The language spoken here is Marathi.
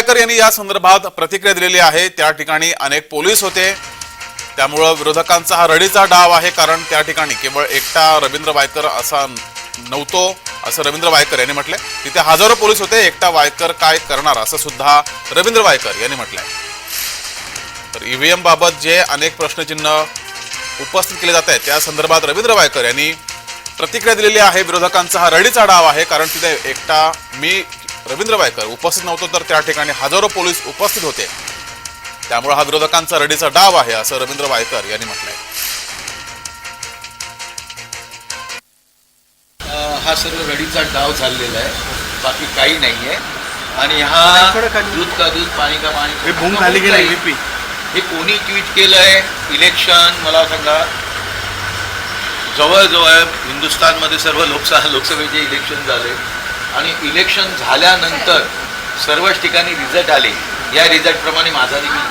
वायकर यांनी या संदर्भात प्रतिक्रिया दिलेली आहे. त्या ठिकाणी अनेक पोलीस होते. त्यामुळं विरोधकांचा हा रडीचा डाव आहे कारण त्या ठिकाणी केवळ एकटा रवींद्र वायकर असा नव्हतो असं रवींद्र वायकर यांनी म्हटलंय. तिथे हजारो पोलीस होते एकटा वायकर काय करणार असं सुद्धा रवींद्र वायकर यांनी म्हटलंय. तर ईव्हीएम बाबत जे अनेक प्रश्नचिन्ह उपस्थित केले जात आहेत त्या संदर्भात रवींद्र वायकर यांनी प्रतिक्रिया दिलेली आहे. विरोधकांचा हा रडीचा डाव आहे कारण तिथे एकटा मी रवींद्र वायकर उपस्थित नव्हतो तर त्या ठिकाणी हजारो पोलीस उपस्थित होते. त्यामुळे हा विरोधकांचा रडीचा डाव आहे असं रवींद्र वायकर यांनी म्हटलंय. हा सर्व रडीचा डाव चाललेला आहे. बाकी काही नाही आहे आणि हा दूध का दूध पाणी का पाणी हे भूम खाली गेला व्हीपी. हे कोणी ट्विट केलंय? इलेक्शन मला सांगा. जवळजवळ हिंदुस्थानमध्ये सर्व लोकसभा लोकसभेचे इलेक्शन झाले. आणि इलेक्शन झाल्यानंतर सर्वच ठिकाणी रिझल्ट आले. या रिझल्टप्रमाणे माझा देखील